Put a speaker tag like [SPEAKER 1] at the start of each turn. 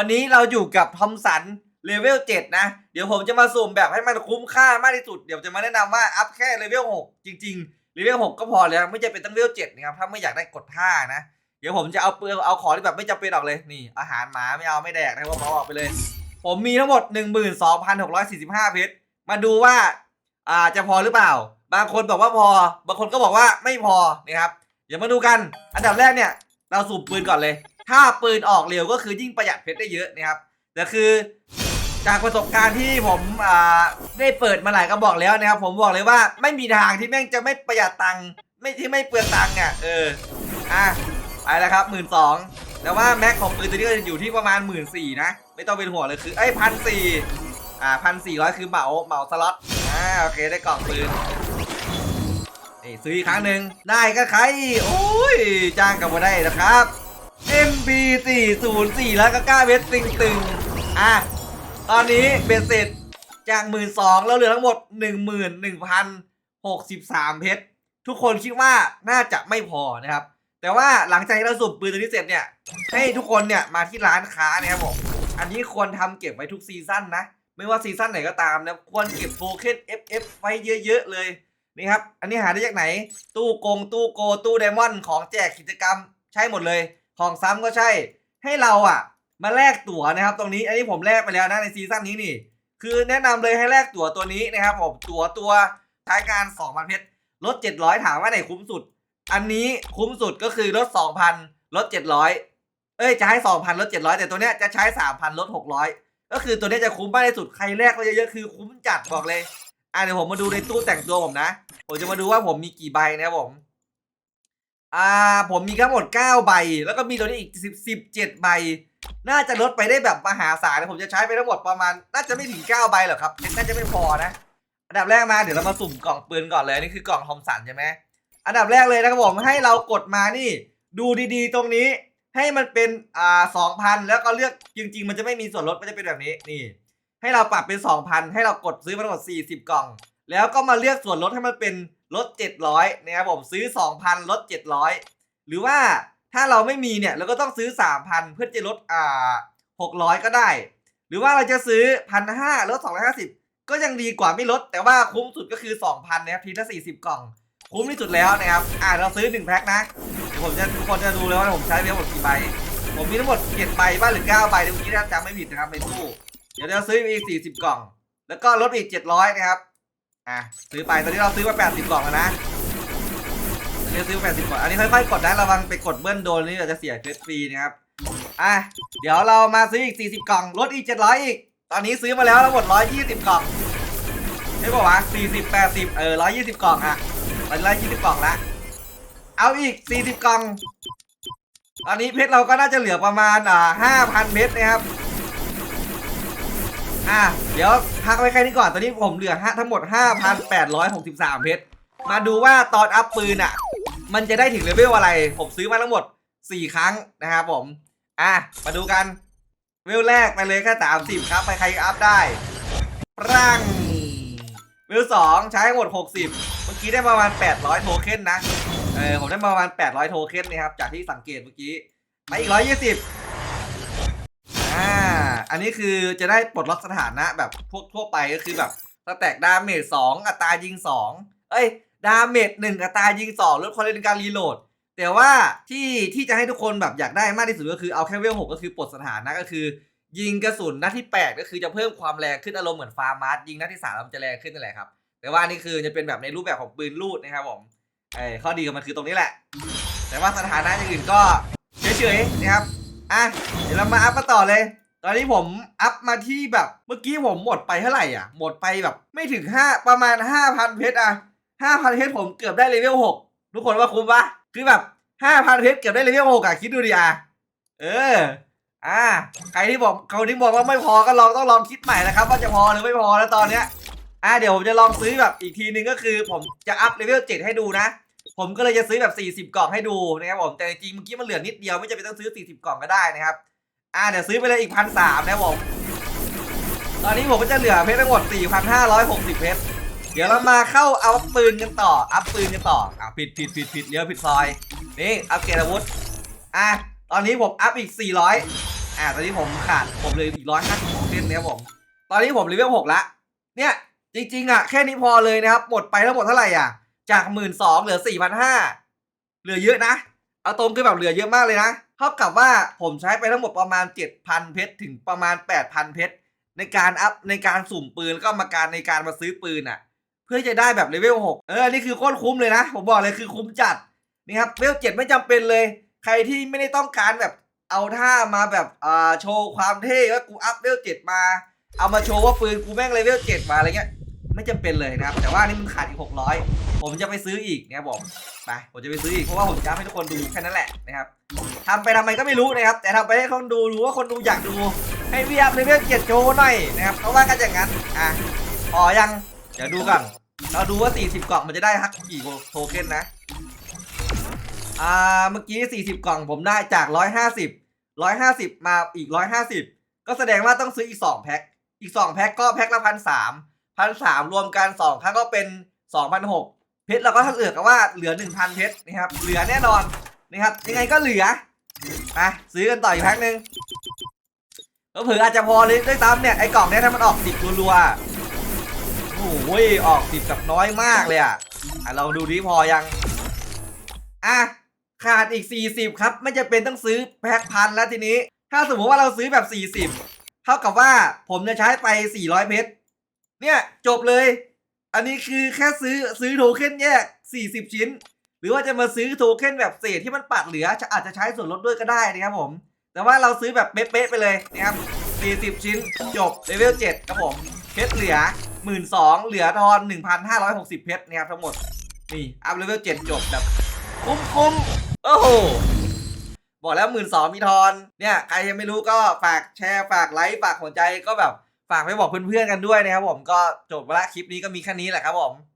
[SPEAKER 1] วันนี้เราอยู่กับทอมสันเลเวล7นะ เดี๋ยวผมจะมาสุ่มแบบให้มันคุ้มค่ามากที่สุด เดี๋ยวจะมาแนะนำว่าอัพแค่เลเวล6จริงๆเลเวล6ก็พอแล้วไม่จำเป็นต้องเลเวล7นะครับถ้าไม่อยากได้กดท่านะ เดี๋ยวผมจะเอาเปลือกเอาของที่แบบไม่จำเป็นออกเลยนี่ อาหารหมาไม่เอาไม่แดกนะครับเอาออกไปเลย ผมมีทั้งหมด 12,645 เพชรมาดูว่าอ่าจะพอหรือเปล่า บางคนบอกว่าพอ บางคนก็บอกว่าไม่พอนะครับเดี๋ยวมาดูกัน อันดับแรกเนี่ย เราสูบปืนก่อนเลย ถ้าปืนออกเร็วก็คือยิ่งประหยัดเพชรได้เยอะนะครับแต่คือจากประสบการณ์ที่ผมอ่าได้เปิดมาหลายกระบอกแล้วนะครับผมบอกเลยว่าไม่มีทางที่แม่งจะไม่ประหยัดตังค์ไม่ที่ไม่เปลืองตังค์อะเอออะไปแล้วครับหมื่นสองแต่ว่าแม็กของปืนตัวนี้ก็จะอยู่ที่ประมาณหมื่นสี่นะ ไม่ต้องเป็นห่วงเลยคือไอ้พันสี่อ่าพันสี่ร้อยคือเหมาเหมาสล็อตอ่าโอเคได้กล่องปืนนี่ซื้ออีกครั้งหนึ่งได้ก็ใครโอ้ยจ้างกันมาได้นะครับ MB 4 0 4แล้วก็กล้าเวสตึงตึงๆอะ ตอนนี้เบสเสร็จจากหมื่นสองแล้วเหลือทั้งหมดหนึ่งหมื่นหนึ่งพันหกสิบสามเพชร ทุกคนคิดว่าน่าจะไม่พอนะครับ แต่ว่าหลังจากที่เราสุ่มปืนตัวนี้เสร็จเนี่ย ให้ทุกคนเนี่ยมาที่ร้านค้านะครับผมอันนี้ควรทำเก็บไว้ทุกซีซั่นนะ ไม่ว่าซีซั่นไหนก็ตามนะ ควรเก็บโทเค็น FF ไว้เยอะๆเลยนี่ครับ อันนี้หาได้จากไหน ตู้กง ตู้โก ตู้ไดมอนด์ของแจกกิจกรรมใช่หมดเลย ของซ้ำก็ใช่ ให้เราอะ มาแลกตั๋วนะครับ ตรงนี้ อันนี้ผมแลกไปแล้วนะในซีซั่นนี้นี่ คือแนะนำเลยให้แลกตั๋วตัวนี้นะครับผมตั๋วตัวใช้การ2,000เพชรลด700 ถามว่าไหนคุ้มสุด อันนี้คุ้มสุดก็คือลด2,000ลด700 เอ้ยจะให้ 2,000ลด700 แต่ตัวเนี้ยจะใช้ 3,000ลด600 ก็คือตัวเนี้ยจะคุ้มมากที่สุดใครแลกเยอะๆคือคุ้มจัดบอกเลยอะเดี๋ยวผมมาดูในตู้แต่งตัวผมนะ ผมจะมาดูว่าผมมีกี่ใบนะครับผม อ่าผมมีทั้งหมด 9 ใบ แล้วก็มีตัวนี้อีก10 17 ใบ น่าจะลดไปได้แบบมหาศาลนะผมจะใช้ไปทั้งหมดประมาณ น่าจะไม่ถึง 9 ใบหรอกครับน่าจะไม่พอนะ อันดับแรกมาเดี๋ยวเรามาสุ่มกล่องปืนก่อนเลยนี่คือกล่องทอมสันใช่ไหมอันดับแรกเลยนะครับผมให้เรากดมานี่ ดูดีๆ ตรงนี้ให้มันเป็นอ่าสองพันแล้วก็เลือกจริง ๆ มันจะไม่มีส่วนลดมันจะเป็นแบบนี้นี่ ให้เราปรับเป็นสองพันให้เรากดซื้อมาทั้งหมดสี่สิบกล่อง แล้วก็มาเลือกส่วนลดให้มันเป็น ลดเจ็ดร้อยนะครับผมซื้อสองพันลดเจ็ดร้อยหรือว่าถ้าเราไม่มีเนี่ยเราก็ต้องซื้อสามพันเพื่อจะลดอ่าหกร้อยก็ได้ หรือว่าเราจะซื้อพันห้าลดสองร้อยห้าสิบก็ยังดีกว่าไม่ลด แต่ว่าคุ้มสุดก็คือสองพันนะครับทีละสี่สิบกล่อง คุ้มที่สุดแล้วนะครับอ่าเราซื้อหนึ่งแพ็คนะเดี๋ยวผมจะทุกคนจะดูเลยว่าผมใช้ไปทั้งหมดกี่ใบผมมีทั้งหมดเจ็ดใบบ้างหรือเก้าใบเดี๋ยวเมื่อกี้ถ้าจำไม่ผิดนะครับในตู้เดี๋ยวเราซื้ออีกสี่สิบกล่อง แล้วก็ลดอีกเจ็ดร้อยนะครับ อะซื้อไปตอนนี้เราซื้อมาแปดสิบกล่องแล้วนะอันนี้ซื้อแปดสิบกล่องอันนี้ค่อยๆกดนะระวังไปกดเบิ้ลโดนนี่เราจะเสียเฟสฟรีนะครับอะเดี๋ยวเรามาซื้ออีกสี่สิบกล่องลดอีกเจ็ดร้อยอีก ตอนนี้ซื้อมาแล้วทั้งหมดร้อยยี่สิบกล่องไม่บอกว่าสี่สิบแปดสิบเออร้อยยี่สิบกล่องอะตอนนี้ร้อยยี่สิบกล่องละเอาอีกสี่สิบกล่อง ตอนนี้เพชรเราก็น่าจะเหลือประมาณอ่าห้าพันเพชรนะครับ อะเดี๋ยวพักไว้แค่นี้ก่อน ตอนนี้ผมเหลือห้าทั้งหมดห้าพันแปดร้อยหกสิบสามเพชร มาดูว่าตอนอัพปืนอะ มันจะได้ถึงเลเวลอะไร ผมซื้อมาทั้งหมดสี่ครั้งนะครับผม อะ มาดูกัน เวลแรกไปเลยแค่สามสิบครับ ไปใครอัพได้ปรังเวลสองใช้ทั้งหมดหกสิบเมื่อกี้ได้ประมาณ 800 โทเค็นนะ เออผมได้ประมาณ 800 โทเค็นนะครับ จากที่สังเกตเมื่อกี้มาอีก 120 อันนี้คือจะได้ปลดล็อกสถานะแบบพวกทั่วไปก็คือแบบสแต็กดาเมจ2อัตรายิง2เอ้ย ดาเมจ1อัตรายิง2ลดความเร็วในการรีโหลด แต่ว่าที่ที่จะให้ทุกคนแบบอยากได้มากที่สุดก็คือเอาแค่เวล6ก็คือปลดสถานะก็คือ ยิงกระสุนนัดที่ 8 ก็คือจะเพิ่มความแรงขึ้นอารมณ์เหมือนฟาร์มาร์ยิงนัดที่3มันจะแรงขึ้นนั่นแหละครับ แต่ว่านี่คือจะเป็นแบบในรูปแบบของปืนลูดนะครับผมไอ้ข้อดีของมันคือตรงนี้แหละ แต่ว่าสถานะอย่างอื่นก็เฉยๆนะครับ อะ เดี๋ยวเรามาอัพมาต่อเลย ตอนนี้ผมอัพมาที่แบบเมื่อกี้ผมหมดไปเท่าไหร่อะ หมดไปแบบ ไม่ถึงห้าประมาณห้าพันเพชรอะห้าพันเพชรผมเกือบได้เลเวลหกทุกคนว่าคุ้มปะคือแบบห้าพันเพชรเกือบได้เลเวลหกอะคิดดูดิอะเออ อ่า ใครที่บอกเขาที่บอกว่าไม่พอก็ลองต้องลองคิดใหม่นะครับ ว่าจะพอหรือไม่พอแล้วตอนเนี้ยอ่าเดี๋ยวผมจะลองซื้อแบบอีกทีนึงก็คือ ผมจะอัพเลเวล7ให้ดูนะ ผมก็เลยจะซื้อแบบ 40 กล่องให้ดูนะครับผมแต่จริงเมื่อกี้มันเหลือนิดเดียวไม่จำเป็นต้องซื้อ 40 กล่องก็ได้นะครับ อ่าเดี๋ยวซื้อไปเลยอีกพันสามนะผมตอนนี้ผมก็จะเหลือเพชรทั้งหมด 4,560 เพชร เดี๋ยวเรามาเข้าเอาปืนกันต่อ อัพปืนกันต่อ อะผิดผิดผิดผิดเลี้ยวผิดซอย นี่ อัพเกรดอาวุธ อะ ตอนนี้ผมอัพอีก 400 อ่าตอนนี้ผมขาด ผมเลยอีกร้อยห้าสิบเส้นนะผม ตอนนี้ผมเลเวลหกละ เนี่ย จริงๆ อะ แค่นี้พอเลยนะครับ หมดไปทั้งหมดเท่าไหร่อะ จากหมื่นสองเหลือสี่พันห้าเหลือเยอะนะ เอาตรงคือแบบเหลือเยอะมากเลยนะเท่ากับว่าผมใช้ไปทั้งหมดประมาณ 7,000 เพชรถึงประมาณ 8,000 เพชรในการอัพในการสุ่มปืนแล้วก็มาการในการมาซื้อปืนอะ เพื่อจะได้แบบเลเวล6เออนี่คือโคตรคุ้มเลยนะ ผมบอกเลยคือคุ้มจัดนี่ครับเลเวล7ไม่จำเป็นเลย ใครที่ไม่ได้ต้องการแบบเอาท่ามาแบบอ่าโชว์ความเท่ว่ากูอัพเลเวล7มา เอามาโชว์ว่าปืนกูแม่งเลเวล7มาอะไรเงี้ย ไม่จำเป็นเลยนะครับ แต่ว่านี่มันขาดอีก 600 ผมจะไปซื้ออีกนะครับผมไปผมจะไปซื้ออีกเพราะว่าผมจะให้ทุกคนดูแค่นั้นแหละนะครับทำไปทำไมก็ไม่รู้นะครับ แต่ทำไปให้คนดูรู้ว่าคนดูอยากดู ให้พี่อัพเลเวล7โชว์หน่อยนะครับเพราะว่ากันอย่างนั้นอะพอยังเดี๋ยวดูก่อนเราดูว่า 40 กล่องมันจะได้ฮักกี่โทเค็นนะอ่าเมื่อกี้ 40 กล่องผมได้จาก 150 150 มาอีก 150 ก็แสดงว่าต้องซื้ออีก 2 แพ็คอีก 2 แพ็คก็แพ็คละพันสาม พันสามรวมกัน2ครั้งก็เป็น2,600เพชรเราก็เหลือก็ว่าเหลือ1,000เพชรนะครับเหลือแน่นอนนะครับยังไงก็เหลืออะซื้อกันต่ออีกแพ็คหนึ่งก็เผื่ออาจจะพอเลยด้วยซ้ำเนี่ยไอ้กล่องเนี้ยถ้ามันออกสิบรัวๆโอ้โหออกสิบกับน้อยมากเลยอะอะลองดูดิพอยังอะขาดอีก 40 ครับ ไม่จะเป็นต้องซื้อแพ็คพันแล้วทีนี้ ถ้าสมมติว่าเราซื้อแบบ 40 เท่ากับว่าผมจะใช้ไป 400 เพชร เนี่ยจบเลย อันนี้คือแค่ซื้อซื้อโทเค็นแยก 40 ชิ้น หรือว่าจะมาซื้อโทเค็นแบบเศษที่มันปัดเหลือจะอาจจะใช้ส่วนลดด้วยก็ได้นะครับผม แต่ว่าเราซื้อแบบเป๊ะๆไปเลยนะครับ 40 ชิ้นจบเลเวล7ครับผมเพชรเหลือ 12,000เหลือทอน 1,560 เพชรนะครับทั้งหมด นี่อัพเลเวล7จบแบบคุ้มๆโอ้โหบอกแล้วหมื่นสองมีทอนเนี่ยใครยังไม่รู้ก็ฝากแชร์ฝากไลค์ฝากหัวใจก็แบบ ฝากไปบอกเพื่อนๆกันด้วยนะครับผมก็จบละคลิปนี้ก็มีแค่นี้แหละครับผม